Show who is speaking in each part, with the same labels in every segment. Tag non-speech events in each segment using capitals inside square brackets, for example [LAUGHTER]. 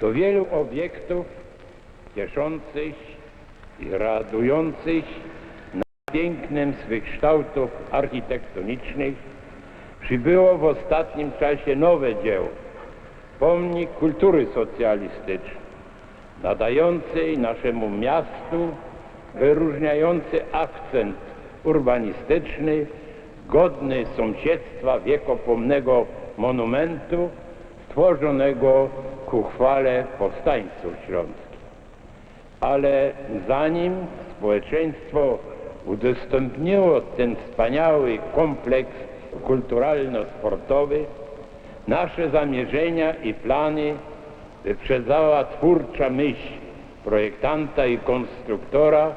Speaker 1: Do wielu obiektów cieszących i radujących na pięknem swych kształtów architektonicznych przybyło w ostatnim czasie nowe dzieło. Pomnik kultury socjalistycznej, nadający naszemu miastu wyróżniający akcent urbanistyczny, godny sąsiedztwa wiekopomnego monumentu stworzonego ku chwale powstańców śląskich. Ale zanim społeczeństwo udostępniło ten wspaniały kompleks kulturalno-sportowy, nasze zamierzenia i plany wyprzedzała twórcza myśl projektanta i konstruktora,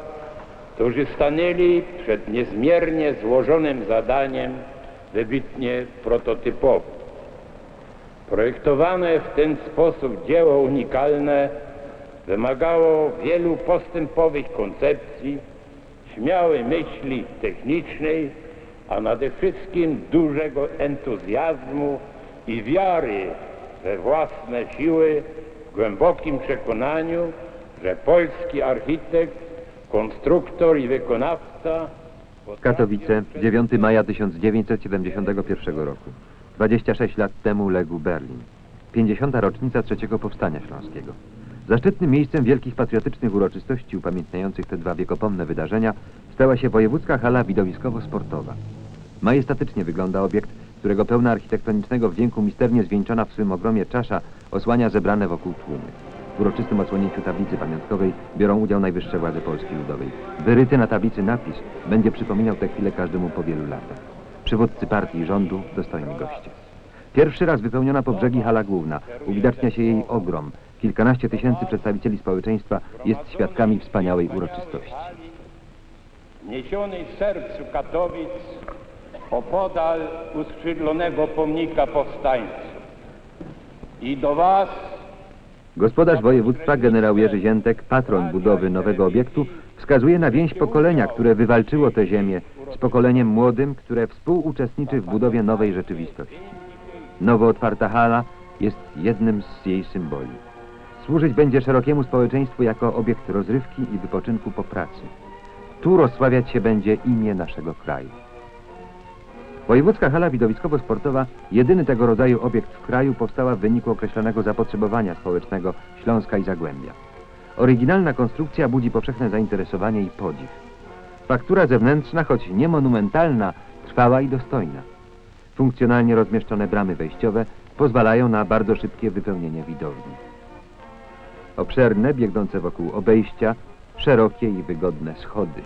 Speaker 1: którzy stanęli przed niezmiernie złożonym zadaniem, wybitnie prototypowym. Projektowane w ten sposób dzieło unikalne wymagało wielu postępowych koncepcji, śmiałej myśli technicznej, a nade wszystkim dużego entuzjazmu i wiary we własne siły, w głębokim przekonaniu, że polski architekt, konstruktor i wykonawca
Speaker 2: Katowice, 9 maja 1971 roku. 26 lat temu legł Berlin. 50. rocznica trzeciego powstania śląskiego. Zaszczytnym miejscem wielkich patriotycznych uroczystości upamiętniających te dwa wiekopomne wydarzenia stała się wojewódzka hala widowiskowo-sportowa. Majestatycznie wygląda obiekt, którego pełna architektonicznego wdzięku misternie zwieńczona w swym ogromie czasza osłania zebrane wokół tłumy. W uroczystym odsłonięciu tablicy pamiątkowej biorą udział najwyższe władze Polski Ludowej. Wyryty na tablicy napis będzie przypominał tę chwilę każdemu po wielu latach. Przywódcy partii i rządu, dostojni goście. Pierwszy raz wypełniona po brzegi hala główna. Uwidacznia się jej ogrom. Kilkanaście tysięcy przedstawicieli społeczeństwa jest świadkami wspaniałej uroczystości.
Speaker 1: niesionej w sercu Katowic opodal uskrzydlonego pomnika powstańców. I do Was
Speaker 2: Gospodarz województwa, generał Jerzy Ziętek, patron budowy nowego obiektu, wskazuje na więź pokolenia, które wywalczyło tę ziemię z pokoleniem młodym, które współuczestniczy w budowie nowej rzeczywistości. Nowo otwarta hala jest jednym z jej symboli. Służyć będzie szerokiemu społeczeństwu jako obiekt rozrywki i wypoczynku po pracy. Tu rozsławiać się będzie imię naszego kraju. Wojewódzka hala widowiskowo-sportowa, jedyny tego rodzaju obiekt w kraju, powstała w wyniku określonego zapotrzebowania społecznego Śląska i Zagłębia. Oryginalna konstrukcja budzi powszechne zainteresowanie i podziw. Faktura zewnętrzna, choć nie monumentalna, trwała i dostojna. Funkcjonalnie rozmieszczone bramy wejściowe pozwalają na bardzo szybkie wypełnienie widowni. Obszerne, biegnące wokół obejścia, szerokie i wygodne schody.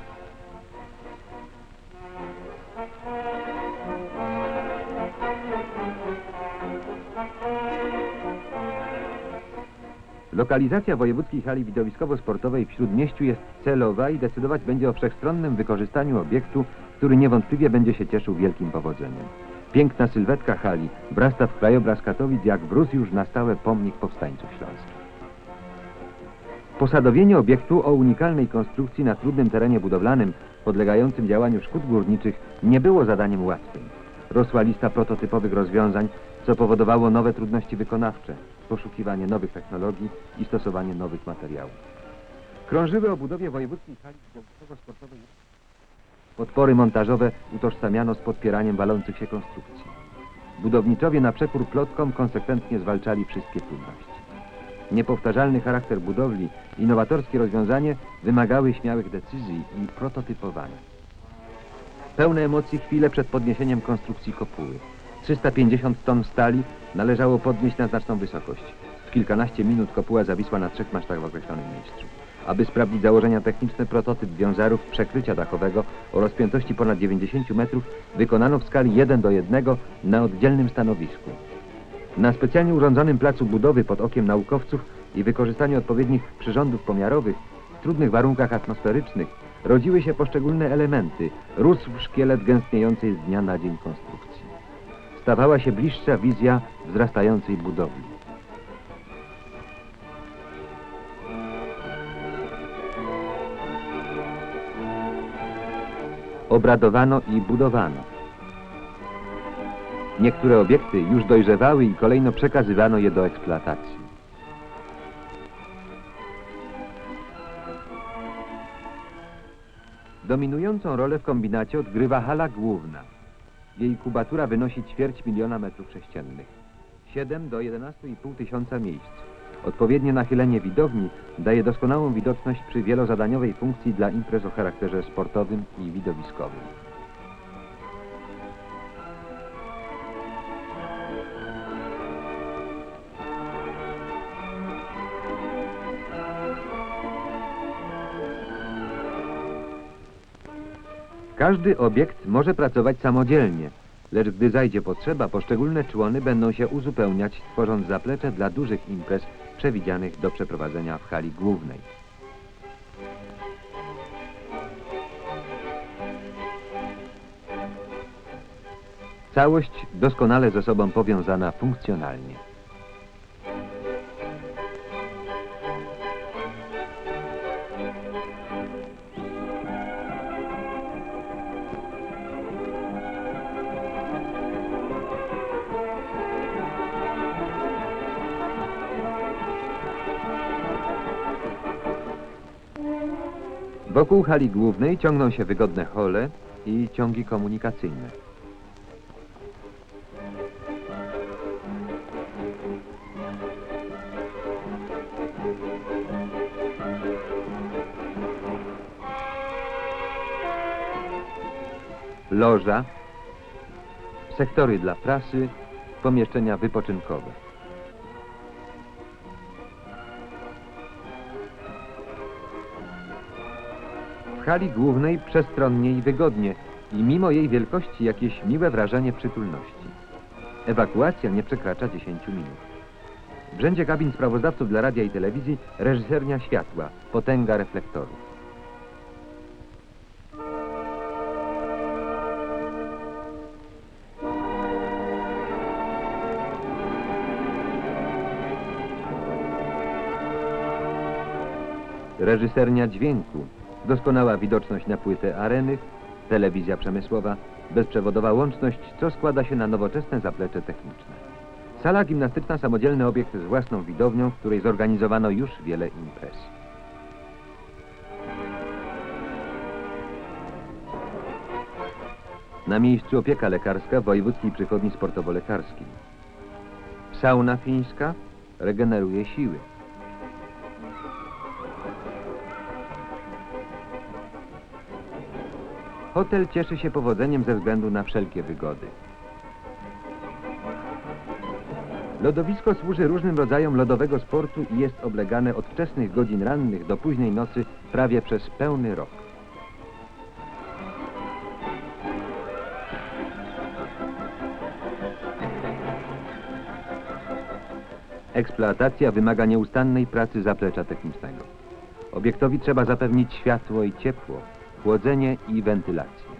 Speaker 2: Lokalizacja wojewódzkiej hali widowiskowo-sportowej w Śródmieściu jest celowa i decydować będzie o wszechstronnym wykorzystaniu obiektu, który niewątpliwie będzie się cieszył wielkim powodzeniem. Piękna sylwetka hali wrasta w krajobraz Katowic jak wrósł już na stałe pomnik powstańców śląskich. Posadowienie obiektu o unikalnej konstrukcji na trudnym terenie budowlanym, podlegającym działaniu szkód górniczych, nie było zadaniem łatwym. Rosła lista prototypowych rozwiązań, co powodowało nowe trudności wykonawcze, poszukiwanie nowych technologii i stosowanie nowych materiałów. Krążyły o budowie wojewódzkiej hali widowiskowo-sportowej. Podpory montażowe utożsamiano z podpieraniem walących się konstrukcji. Budowniczowie na przekór plotkom konsekwentnie zwalczali wszystkie trudności. Niepowtarzalny charakter budowli i nowatorskie rozwiązanie wymagały śmiałych decyzji i prototypowania. Pełne emocji chwile przed podniesieniem konstrukcji kopuły. 350 ton stali należało podnieść na znaczną wysokość. W kilkanaście minut kopuła zawisła na trzech masztach w określonym miejscu. Aby sprawdzić założenia techniczne, prototyp wiązarów przekrycia dachowego o rozpiętości ponad 90 metrów wykonano w skali 1 do 1 na oddzielnym stanowisku. Na specjalnie urządzonym placu budowy pod okiem naukowców i wykorzystaniu odpowiednich przyrządów pomiarowych w trudnych warunkach atmosferycznych rodziły się poszczególne elementy, rósł szkielet gęstniejącej z dnia na dzień konstrukcji stawała się bliższa wizja wzrastającej budowli. Obradowano i budowano. Niektóre obiekty już dojrzewały i kolejno przekazywano je do eksploatacji. Dominującą rolę w kombinacie odgrywa hala główna. Jej kubatura wynosi ćwierć miliona metrów sześciennych. 7 do 11,5 tysiąca miejsc. Odpowiednie nachylenie widowni daje doskonałą widoczność przy wielozadaniowej funkcji dla imprez o charakterze sportowym i widowiskowym. Każdy obiekt może pracować samodzielnie, lecz gdy zajdzie potrzeba, poszczególne człony będą się uzupełniać, tworząc zaplecze dla dużych imprez przewidzianych do przeprowadzenia w hali głównej. Całość doskonale ze sobą powiązana funkcjonalnie. Wokół hali głównej ciągną się wygodne hole i ciągi komunikacyjne. Loża, sektory dla prasy, pomieszczenia wypoczynkowe. Hali głównej przestronnie i wygodnie i mimo jej wielkości jakieś miłe wrażenie przytulności. Ewakuacja nie przekracza 10 minut. W rzędzie kabin sprawozdawców dla radia i telewizji reżysernia światła, potęga reflektorów. Reżysernia dźwięku, doskonała widoczność na płytę areny, telewizja przemysłowa, bezprzewodowa łączność, co składa się na nowoczesne zaplecze techniczne. Sala gimnastyczna samodzielny obiekt z własną widownią, w której zorganizowano już wiele imprez. Na miejscu opieka lekarska w Wojewódzkiej Przychodni Sportowo-Lekarskiej. Sauna fińska regeneruje siły. Hotel cieszy się powodzeniem ze względu na wszelkie wygody. Lodowisko służy różnym rodzajom lodowego sportu i jest oblegane od wczesnych godzin rannych do późnej nocy prawie przez pełny rok. Eksploatacja wymaga nieustannej pracy zaplecza technicznego. Obiektowi trzeba zapewnić światło i ciepło, chłodzenie i wentylację.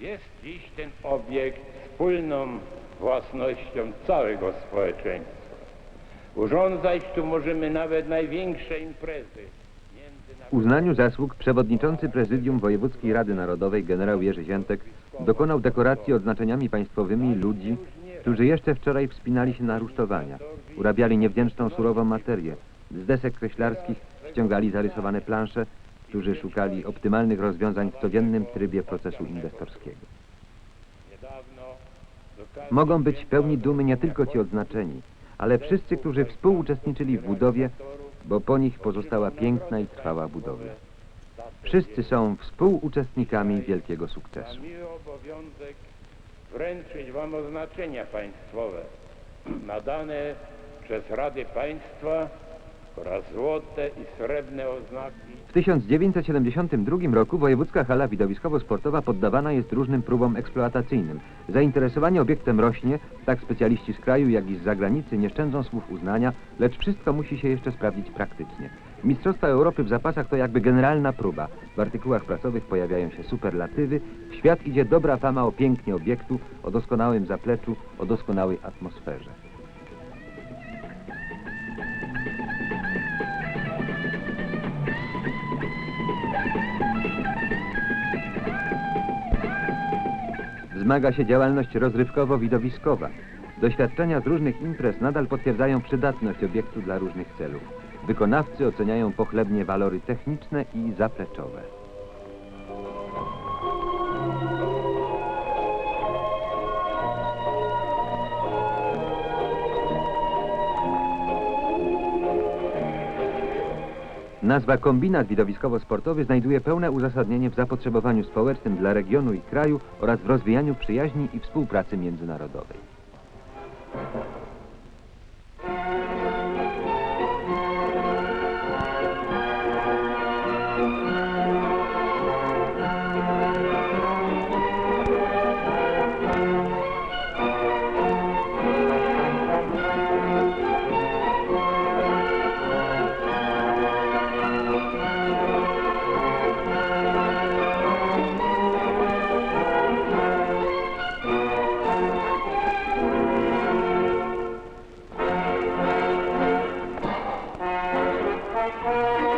Speaker 1: Jest dziś ten obiekt wspólną własnością całego społeczeństwa. Urządzać tu możemy nawet największe imprezy.
Speaker 2: W uznaniu zasług przewodniczący Prezydium Wojewódzkiej Rady Narodowej generał Jerzy Ziętek dokonał dekoracji odznaczeniami państwowymi ludzi, którzy jeszcze wczoraj wspinali się na rusztowania, urabiali niewdzięczną surową materię, z desek kreślarskich ściągali zarysowane plansze, którzy szukali optymalnych rozwiązań w codziennym trybie procesu inwestorskiego. Mogą być pełni dumy nie tylko ci odznaczeni, ale wszyscy, którzy współuczestniczyli w budowie, bo po nich pozostała piękna i trwała budowla. Wszyscy są współuczestnikami wielkiego sukcesu.
Speaker 1: Mam miły obowiązek wręczyć Wam oznaczenia państwowe [CLEARS THROAT] nadane przez Rady Państwa oraz złote i srebrne oznaki
Speaker 2: W 1972 roku Wojewódzka Hala Widowiskowo-Sportowa poddawana jest różnym próbom eksploatacyjnym. Zainteresowanie obiektem rośnie, tak specjaliści z kraju, jak i z zagranicy nie szczędzą słów uznania, lecz wszystko musi się jeszcze sprawdzić praktycznie. Mistrzostwa Europy w zapasach to jakby generalna próba. W artykułach prasowych pojawiają się superlatywy. W świat idzie dobra fama o pięknie obiektu, o doskonałym zapleczu, o doskonałej atmosferze. Wzmaga się działalność rozrywkowo-widowiskowa. Doświadczenia z różnych imprez nadal potwierdzają przydatność obiektu dla różnych celów. Wykonawcy oceniają pochlebnie walory techniczne i zapleczowe. Nazwa kombinat widowiskowo-sportowy znajduje pełne uzasadnienie w zapotrzebowaniu społecznym dla regionu i kraju oraz w rozwijaniu przyjaźni i współpracy międzynarodowej. Música